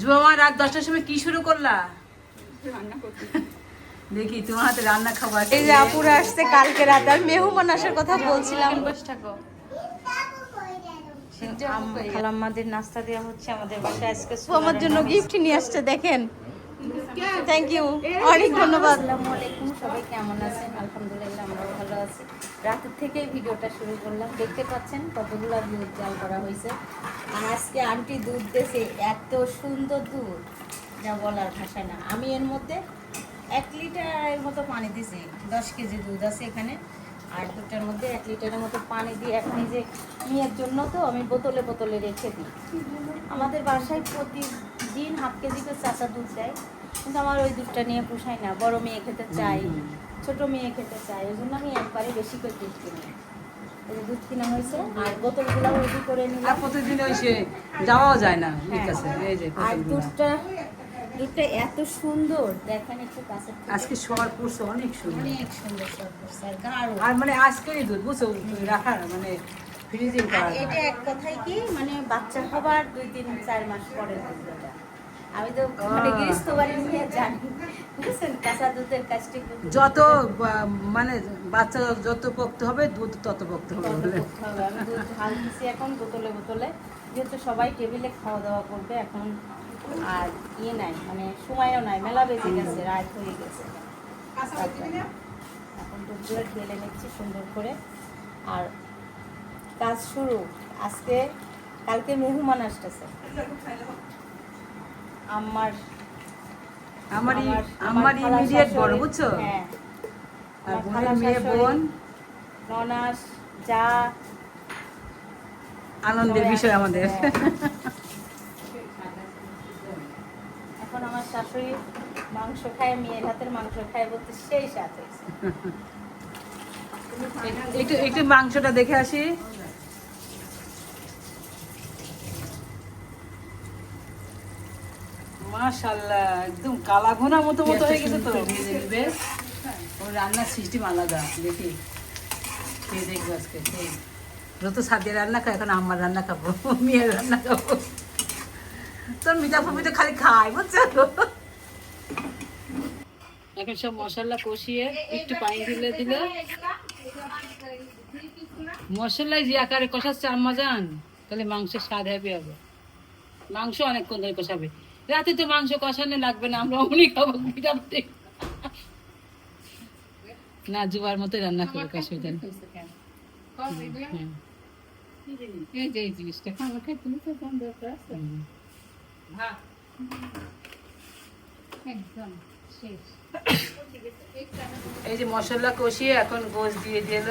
জুমা রাত দশটার সময় কি শুরু করলা? দেখি তোমার হাতে রান্না খাবার এই যে আপুরা আসছে কালকে রাত। আর মেহমান আসার কথা বলছিলাম। বসে থাকো। খালাম্মাদের নাস্তা দেওয়া হচ্ছে আমাদের বাসায় আজকে। আমার জন্য গিফট নিয়ে আসছে দেখেন। থ্যাংক ইউ অনেক ধন্যবাদ। আসসালামু আলাইকুম সবাই কেমন আছেন? আলহামদুলিল্লাহ আমরাও ভালো আছি। রাতের থেকে ভিডিওটা শুরু করলাম। দেখতে পাচ্ছেন কতগুলো দুধ জাল করা হয়েছে। আর আজকে আন্টি দুধ দিয়েছে এত সুন্দর দুধ, যা বলার ভাষা না। আমি এর মধ্যে এক লিটারের মতো পানি দিয়েছি দশ কেজি দুধ আছে এখানে। আর দুটার মধ্যে এক লিটারের মতো পানি দিয়ে এখন যে মেয়ের জন্য তো আমি বোতলে বোতলে রেখে দিই। আমাদের বাসায় প্রতিদিন হাফ কেজি করে চাচা দুধ দেয়। কিন্তু আমার ওই দুধটা নিয়ে পোষায় না, বড় মেয়ে খেতে চাই ছোট মেয়ে খেতে চায় ওই জন্য আমি একবারে বেশি করে দুধ কিনি। এই দুধ কিনা হয়েছে আর বোতলগুলো রেডি করে আর প্রতিদিন ওই সে যাওয়াও যায় না ঠিক হ্যাঁ। আছে এই যে আর দুধটা দুধটা এত সুন্দর দেখেন একটু কাছে আজকে সবার পড়ছে অনেক সুন্দর। অনেক সুন্দর সব আর গাঢ়। আর মানে আজকেরই দুধ বুঝছ রাখার মানে ফ্রিজিং করা এটা এক কথাই কি মানে বাচ্চা হবার দুই তিন চার মাস পরে দুধটা আমি তো মানে। গৃহস্থ বাড়ি নিয়ে জানি কাঁচা দুধের কাজটি যত মানে বাচ্চা যত পোক্ত হবে দুধ তত পোক্ত হবে আমি দুধ ঢাল দিছি এখন বোতলে বোতলে। যেহেতু সবাই টেবিলে খাওয়া দাওয়া করবে এখন আর ইয়ে নাই মানে সময়ও নাই মেলা বেজে গেছে রাত হয়ে গেছে। এখন দুধগুলো ঢেলে নিচ্ছি সুন্দর করে। আর কাজ শুরু। আজকে কালকে মেহমান আসতেছে। আমার আমারই আমার- ইমিডিয়েট বড় বুঝছ? হ্যাঁ। আর বোনের মেয়ে বোন। ননাস যা। আনন্দের বিষয় আমাদের। হ্যাঁ। এখন আমার শাশুড়ি মাংস খায় মেয়ের হাতের মাংস খায় বলতে সেই সাথে একটু একটু মাংসটা দেখে আসি। মাশাল্লাহ একদম কালা ঘোনা মতো মতো হয়ে গেছে তো। ভেজে নেবে ওর রান্নার সিস্টেম আলাদা দেখি। খেয়ে দেখব আজকে খেয়ে যত সাদিয়া রান্না খায় এখন আমার রান্না খাব মেয়ের রান্না খাব। তোর মিঠা ফুমি তো খালি খায় বুঝছ? এখন সব মশলা কষিয়ে একটু পানি দিলে দিলে। মশলায় যে আকারে কষাচ্ছে আম্মা যান তাহলে মাংসের স্বাদ হ্যাপি হবে। মাংস অনেকক্ষণ ধরে কষাবে। রাতে তো মাংস কষানো লাগবে না আমরা অমনি খাব না জুয়ার মতো রান্না করবে অসুবিধা নেই এই যে এই জিনিসটা। খাবার খাইতে নিতে কোন দরকার আছে? একদম শেষ। এই যে মশলা কষিয়ে এখন গোশ দিয়ে দিল।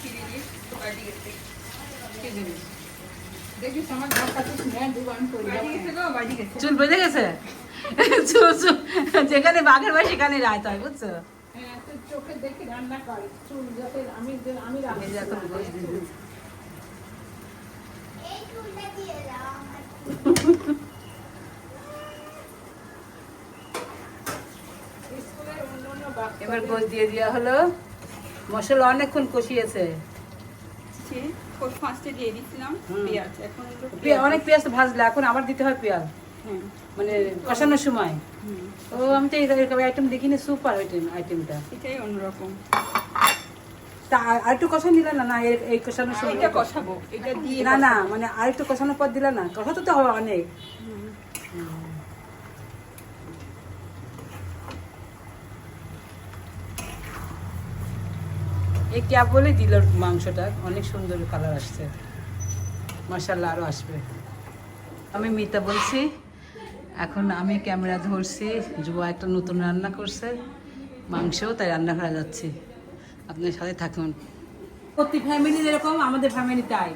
কি জিনিস? চুল বেঁধে গেছে? যেখানে বাঘের ভাই সেখানে রায়ত হয় বুঝছ এই যে এখন গোশ দিয়ে দিল। এবার গোশ দিয়ে দেওয়া হলো। মশলা অনেকক্ষণ কষিয়েছে। ফার্স্টে দিয়ে দিয়েছিলাম পেঁয়াজ। এখন অনেক পেঁয়াজ ভাজলে এখন আবার দিতে হয় পেঁয়াজ। মানে কষানোর সময়। ও আমি তো এরকম আইটেম দেখিনি সুপার আইটেম আইটেমটা এটাই অন্যরকম। তা আর- আরেকটু কষা নিলে না না এই- কষানোর সময় এটা কষাবো এটা দিয়ে না না মানে আরেকটু কষানোর পর দিলে না কষা তো হবে অনেক। এই ক্যাব বলে দিল মাংসটা। অনেক সুন্দর কালার আসছে। মাসাল্লাহ আরও আসবে। আমি মিতা বলছি এখন আমি ক্যামেরা ধরছি যুবা একটা নতুন রান্না করছে মাংসও তাই রান্না করা যাচ্ছে। আপনার সাথে থাকুন। প্রতি ফ্যামিলি যেরকম আমাদের ফ্যামিলি তাই।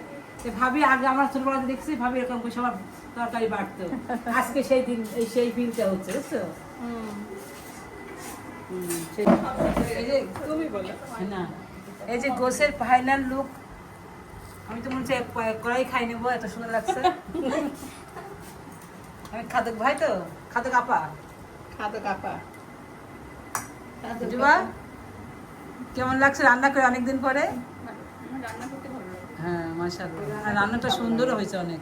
ভাবি আগে আমার ছোটবেলাতে দেখছি ভাবি এরকম করে সবার তরকারি বাড়তো। আজকে সেই দিন এই সেই ফিলটা হচ্ছে বুঝছ? হুম, সেই- তুমি বলো। না। এই যে গোসের ফাইনাল লুক আমি তো মনে হচ্ছে কড়াই খাই নেব এত সুন্দর লাগছে। আমি খাদক ভাই তো? খাদক আপা? খাদো কাপা জুবা কেমন লাগছে রান্না করে অনেকদিন পরে? আমার রান্না করতে ভালো লাগে। হ্যাঁ মাশাআল্লাহ। আর রান্নাটা সুন্দরও হয়েছে অনেক।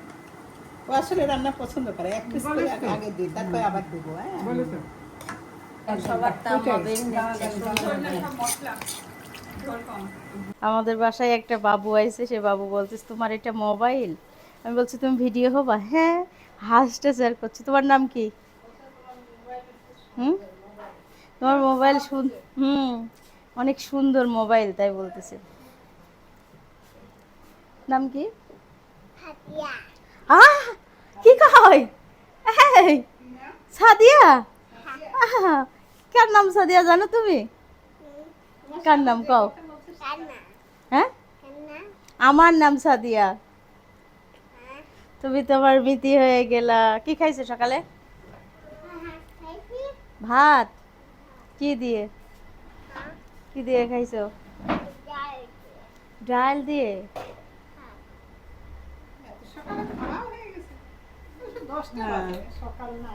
ও আসলে রান্না পছন্দ করে। এক পিস করে আগে- দিই তারপরে আবার দেবো হ্যাঁ। সবার বেরিয়ে নিচ্ছে আমাদের বাসায় একটা বাবু আইছে সে বাবু বলছিস তোমার এটা মোবাইল? আমি বলছি তুমি ভিডিও হবা? হ্যাঁ। হাসটা শেয়ার করছি তোমার নাম কি? হুম? তোমার মোবাইল শুন হুম। অনেক সুন্দর মোবাইল তাই বলতেছে। নাম কি? আহ! কি কয়? সাদিয়া? আহা, কার নাম সাদিয়া জানো তুমি? কার নাম কও? হ্যাঁ? আমার নাম সাদিয়া। তুমি তোমার মিতি হয়ে গেলা। কি খাইছো সকালে? ভাত। কি দিয়ে? কি দিয়ে খাইছো? ডাল দিয়ে? সকাল না।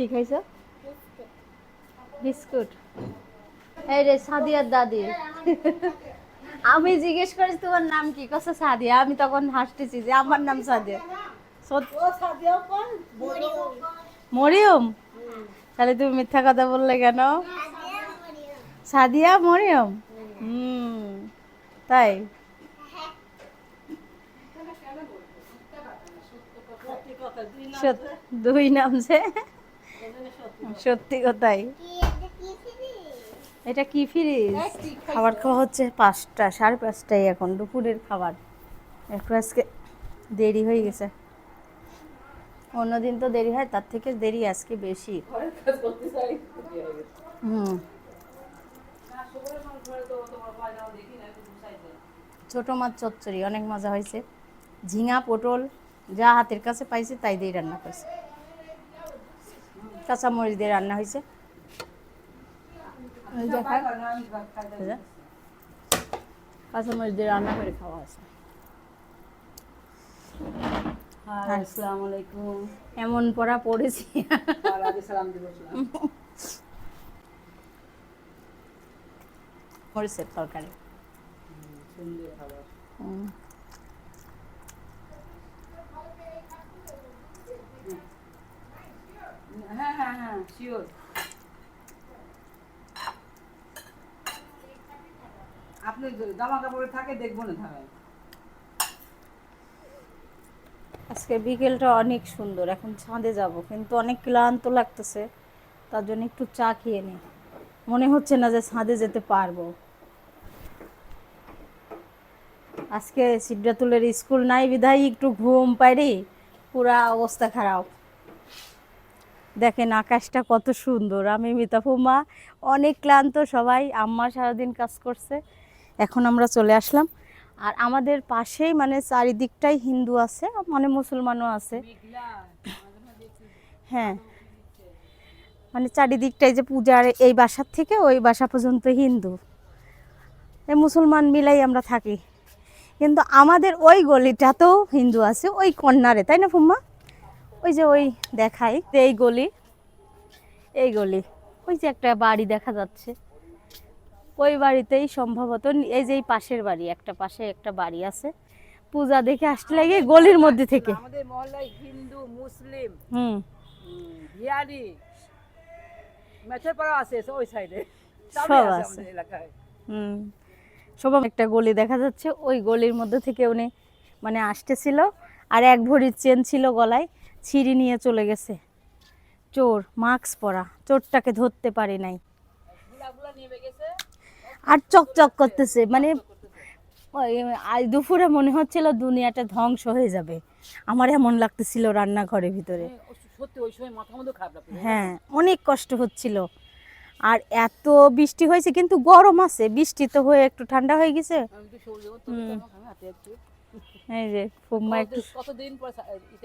কি খাইছো? বিস্কুট। এই রে সাদিয়ার দাদি। আমি জিজ্ঞেস করেছি তোমার নাম কি? কস সাদিয়া। আমি তখন হাসতেছি যে আমার নাম সাদিয়া। মরিয়ম? তাহলে তুমি মিথ্যা কথা বললে কেন? সাদিয়া মরিয়ম? হুম তাই? দুই নাম যে। সত্যি কথাই। এটা কি ফ্রিজ? খাবার খাওয়া হচ্ছে পাঁচটা, সাড়ে পাঁচটায় এখন, দুপুরের খাবার। একটু আজকে দেরি হয়ে গেছে। অন্যদিন তো দেরি হয়, তার থেকে দেরি আজকে বেশি। হুম। ছোট মাছ চচ্চড়ি, অনেক মজা হয়েছে। ঝিঙা, পটল, যা হাতের কাছে পাইছে, তাই দিয়ে রান্না করছে। কাঁচামরিচ দিয়ে রান্না হয়েছে। যে। কাঁচামরিচ দিয়ে রান্না করে খাওয়া আসসালামু আলাইকুম। এমন পড়া পড়েছি। মরিচের তরকারি। সুন্দর খাবার হুম। হ্যাঁ হ্যাঁ হ্যাঁ শিওর আপনি জামা কাপড়ে থাকে, দেখব না থাকেন আজকে বিকেলটা অনেক সুন্দর, এখন ছাদে যাব, কিন্তু অনেক ক্লান্ত লাগতেছে, তার জন্য একটু চা খেয়ে নিই মনে হচ্ছে না যে ছাদে যেতে পারব। আজকে সিদ্ধাতুলের স্কুল নাই, বিধায় একটু ঘুম পাইরি, পুরা অবস্থা খারাপ। দেখেন আকাশটা কত সুন্দর। আমি মিতাফুমা অনেক ক্লান্ত সবাই, আম্মা সারাদিন কাজ করছে। এখন আমরা চলে আসলাম। আর আমাদের পাশেই মানে চারিদিকটাই হিন্দু আছে মানে মুসলমানও আছে। হ্যাঁ। মানে চারিদিকটাই যে পূজার এই বাসার থেকে ওই বাসা পর্যন্ত হিন্দু। এই মুসলমান মিলাই আমরা থাকি। কিন্তু আমাদের ওই গলিটাতেও হিন্দু আছে, ওই কর্নারে তাই না ফুম্মা? ওই যে ওই দেখাই এই গলি এই গলি ওই যে একটা বাড়ি দেখা যাচ্ছে। ওই বাড়িতেই সম্ভবত এই যে এই পাশের বাড়ি একটা পাশে একটা বাড়ি আছে। পূজা দেখে আসতে লাগে গলির মধ্যে থেকে। আমাদের মহল্লায় হিন্দু মুসলিম হুম। বিহারি আছে ওই সাইডে। সব আছে। হুম। সব একটা গলি দেখা যাচ্ছে ওই গলির মধ্যে থেকে উনি মানে আসতেছিল। আর এক ভরির চেন ছিল গলায়। ছিঁড়ি নিয়ে চলে গেছে। চোর, মাস্ক পরা, চোরটাকে ধরতে পারি নাই। আর চকচক করতেছে মানে দুপুরে মনে হচ্ছিল দুনিয়াটা ধ্বংস হয়ে যাবে। আমার এমন লাগতেছিল রান্নাঘরের ভিতরে। হ্যাঁ অনেক কষ্ট হচ্ছিল। আর এত বৃষ্টি হয়েছে, কিন্তু গরম আছে। বৃষ্টি তো হয়ে একটু ঠান্ডা হয়ে গেছে। এই যে কতদিন- পর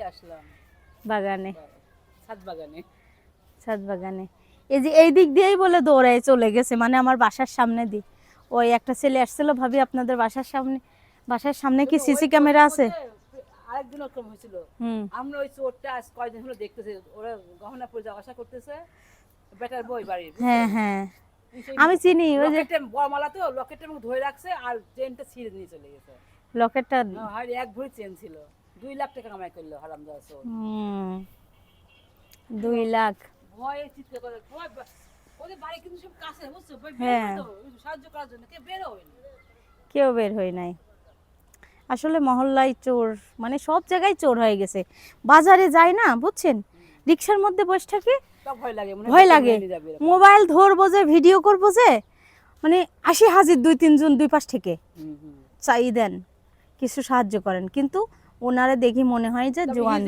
আসলাম? বাগানে ছাদ বাগানে ছাদ বাগানে এই যে এই দিক দিয়েই বলে দৌড়ায় চলে গেছে মানে আমার বাসার সামনে দি ওই একটা ছেলে আসছিল ভাবি আপনাদের বাসার সামনে। বাসার সামনে কি সিসি ক্যামেরা আছে? আরেকদিন ওরকম হয়েছিল। আমরা ওই চোরটা আজ কয়দিন হলো দেখতেছি ওরা গহনা পরে যাওয়া আসা করতেছে। বেটার বই বাড়ির হ্যাঁ হ্যাঁ। আমি চিনি ওই যে বড় মালা তো লকেটের মুখ ধরে রাখছে আর চেনটা ছিঁড়ে নিয়ে চলে গেছে। লকেটটা হ্যাঁ, আর এক ভরি চেন ছিল। দুই লাখ টাকা কামাই করল হারাম দুই লাখ। ভয়ে চিৎকার করে ভয় ওদের বাড়ি কিন্তু সব কাছে বুঝছ? হ্যাঁ। সাহায্য করার জন্য কে বের কেউ বের হয় নাই। আসলে মহল্লায় চোর মানে সব জায়গায় চোর হয়ে গেছে। বাজারে যায় না বুঝছেন? রিক্সার মধ্যে বসে থাকে। ভয় লাগে। মোবাইল ধরবো যে ভিডিও করব যে মানে আসি হাজির দুই তিনজন দুই পাশ থেকে। চাই দেন কিছু সাহায্য করেন। কিন্তু ওনারে দেখি মনে হয় যে জোয়ান।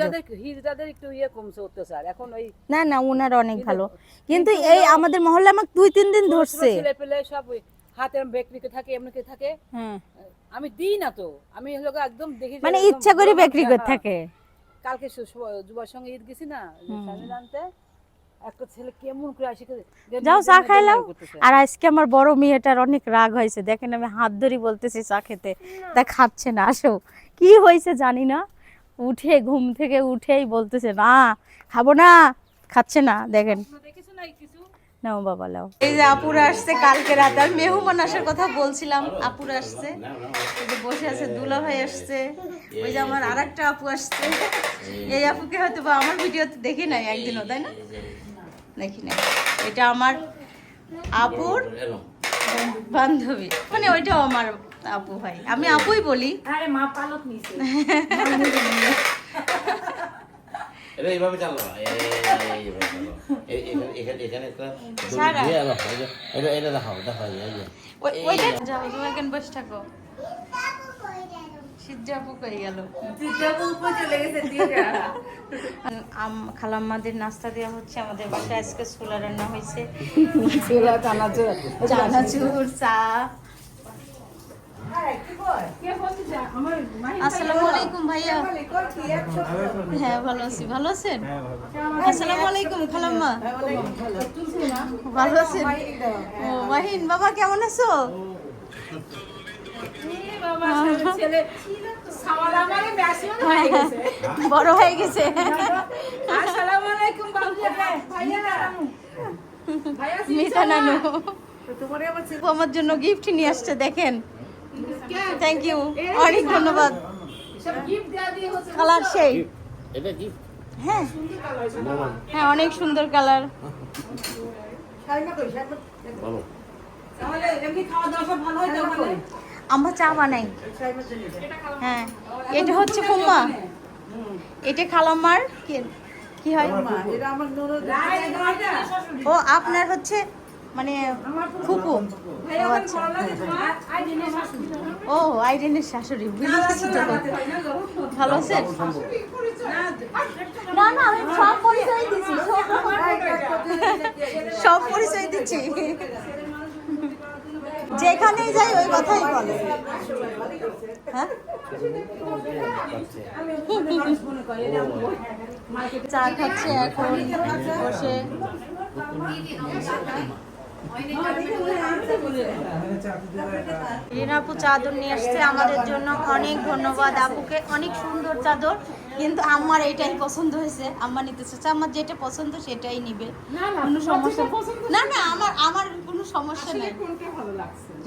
হিজড়াদের- একটু ইয়ে কমছে অত্যাচার এখন ওই না না ওনার অনেক ভালো। কিন্তু এই আমাদের মহল্লা আমাকে দুই তিন দিন ধরছে। ছেলে সব হাতে হাতের বেকরিকে থাকে এমনিতে থাকে। আমি দিই না তো। আমি একদম দেখি মানে ইচ্ছা করে বেকরি করতে করে হ্যাঁ। থাকে। কালকে যুবার সঙ্গে ঈদ গেছি না জানতে আনতে। একটা ছেলে কেমন করে আসি যাও চা খাইলাও আর আজকে আমার বড় মেয়েটার অনেক রাগ হয়েছে। দেখেন আমি হাত ধরি বলতেছি চা খেতে। তা খাচ্ছে না আসো। কি হয়েছে জানি না। উঠে ঘুম থেকে উঠেই বলতেছে না খাব না। খাচ্ছে না দেখেন। নাও বাবা লাও। এই যে আপুরা আসছে কালকে রাত। আর মেহমান আসার কথা বলছিলাম আপুরা আসছে। এই যে বসে আছে দুলা ভাই আসছে। ওই যে আমার আর একটা আপু আসছে। এই আপুকে হয়তো বা আমার ভিডিওতে দেখি নাই একদিনও তাই না? দেখি নাই। এটা আমার আপুর বান্ধবী। মানে ওইটাও আমার আপু ভাই। আমি আপুই বলি। আরে মা পালক নিছে। এটা এইভাবে চালো এইভাবে চালো। এই- এখানে এখানে এখানে একটা দড়ি ছাড়া। দিয়ে আলো, এই যে- এটা এটা দেখাও দেখাও এই যে। ওই- ওইটা যাও তুমি এখানে বসে থাকো। সিদ্ধা কই গেল। আম- খালাম্মাদের নাস্তা দেওয়া হচ্ছে আমাদের বাসায় আজকে ছোলা রান্না হয়েছে। ছেলে চানাচুর। চানাচুর চা। আসসালামু আলাইকুম ভাইয়া। হ্যাঁ ভালো আছি। ভালো আছেন? আসসালামু আলাইকুম খালাম্মা। ভালো আছেন? ও মাহিন বাবা কেমন আছো? ছেলে সামাল আমারে হয়ে গেছে বড় হয়ে গেছে আসসালামু আলাইকুম বাবু ভাইয়া ভাইয়া মিতা নানু আমার জন্য গিফট নিয়ে আসছে দেখেন থ্যাংক ইউ অনেক ধন্যবাদ সব গিফট দেয়া দিয়ে হচ্ছে কালার সেই হ্যাঁ হ্যাঁ অনেক সুন্দর কালার ভালো হয় আমরা চা বানাই। হ্যাঁ এটা হচ্ছে ফুম্মা এটা খালাম্মার কি কি হয়? ও আপনার হচ্ছে মানে ও আচ্ছা। ও আইডেনের শাশুড়ি বুঝেছি তো ভালো আছেন? না না আমি সব পরিচয় দিচ্ছি সব পরিচয় দিচ্ছি। যেখানেই যাই ওই কথাই বলে। হ্যাঁ? চা খাচ্ছে এখন বসে। রিনা আপু চাদর নিয়ে আসছে আমাদের জন্য। অনেক ধন্যবাদ আপুকে। অনেক সুন্দর চাদর। কিন্তু আমার এটাই পছন্দ হয়েছে। আমার নিতে চাচ্ছে। আমার যেটা পছন্দ সেটাই নিবে। কোনো সমস্যা না না আমার আমার কোনো সমস্যা নেই।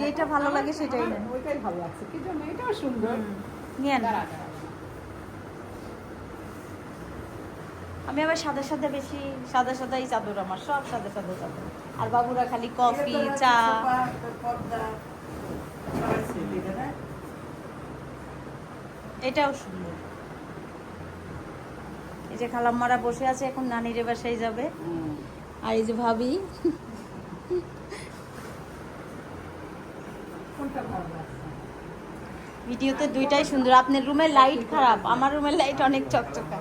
যেটা ভালো লাগে সেটাই নেন। ওইটাই ভালো লাগছে। কি জন্য? এটাও সুন্দর। নেন আমি আবার সাদা সাদা বেশি সাদা সাদাই চাদর আমার সব সাদা সাদা চাদর। আর বাবুরা খালি কফি চা। এটাও সুন্দর। এই যে খালাম্মারা বসে আছে এখন নানির বাসায় যাবে। আর এই যে ভাবি কোনটা ভালো লাগছে ভিডিওতে দুইটাই সুন্দর। আপনার রুমের লাইট খারাপ আমার রুমের লাইট অনেক চকচকা।